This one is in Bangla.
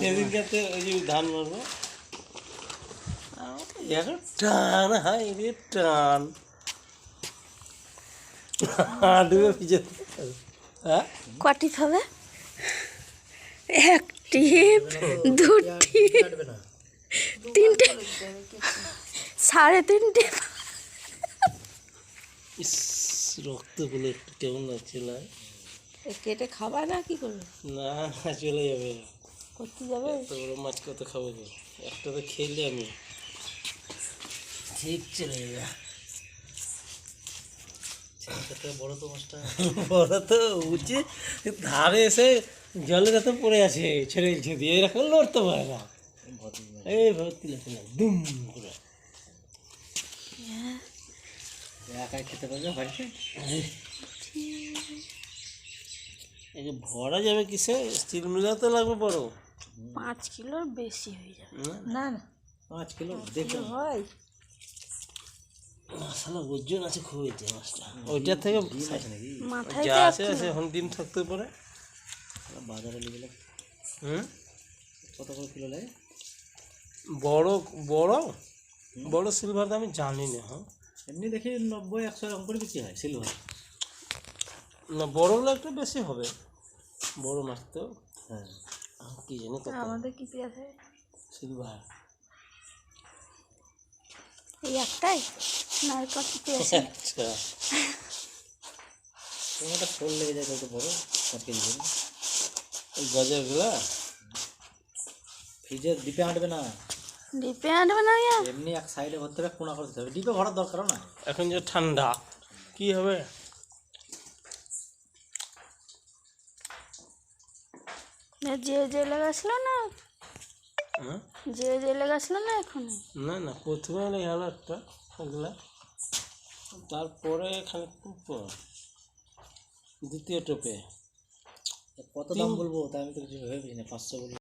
সেদিনকে তো ওই যে ধান মারবো। এখন টান হাই রে টান। ভিজে হ্যাঁ? কটি হবে? একটি দুটি তিনটে সাড়ে তিনটে। রক্ত বলে একটু কেমন লাগছে না কেটে খাবা না কি করবে? না না চলে যাবে। করতে যাবে? এত বড় মাছ কত খাব গো একটা তো খেলে আমি। ঠিক চলে যাবে। বড় তো মাছটা? বড় তো উঠে ধারে এসে জলের এত পড়ে আছে ছেড়ে ছেড়ে দিয়ে এরকম লড়তে পারে না। এই ভর্তি লাগছে না দুম করে। একাই খেতে পারবে? বাড়িতে এই যে ভরা যাবে কিসে? স্টিল মিলাতে লাগবে বড়। পাঁচ কিলোর বেশি হয়ে যাবে। না না। না পাঁচ কিলো? দেখলাম হয়। আসলে ওজন আছে খুব এই মাছটা। ওইটার থেকে যা আছে আছে এখন ডিম থাকতে পারে। বাজারে নিয়ে গেলে হুম? কত করে কিলো লাগে? বড় বড়? বড় সিলভার তো আমি জানি না হ্যাঁ। এমনি দেখি নব্বই একশো এরকম করে বিক্রি হয় সিলভার না বড়গুলো একটু বেশি হবে। বড় মাছ তো? হ্যাঁ। কি জানি কত? আমাদের কি পেঁয়াজ সিলভার। এই একটাই? না আর কত পেঁয়াজ আচ্ছা। তোমার একটা শোল লেগে যায় কত বড়? পাঁচ কেজি করে ওই গজারগুলা ফ্রিজে ডিপে আঁটবে না। ডিপে আনবে না ইয়া? এমনি এক সাইডে ভরতে হবে কোনা করতে হবে। ডিপে ভরার দরকারও না এখন যে ঠান্ডা কি হবে? যে জেলে গেছিল না? হ্যাঁ? যে জেলে গেছিল না এখন? না না প্রথমে হলে গেল একটা ওগুলা তারপরে খানিকক্ষণ পর দ্বিতীয় টোপে। কত দাম বলব? তা আমি তো কিছু ভেবে পাইছি না পাঁচশো বলব।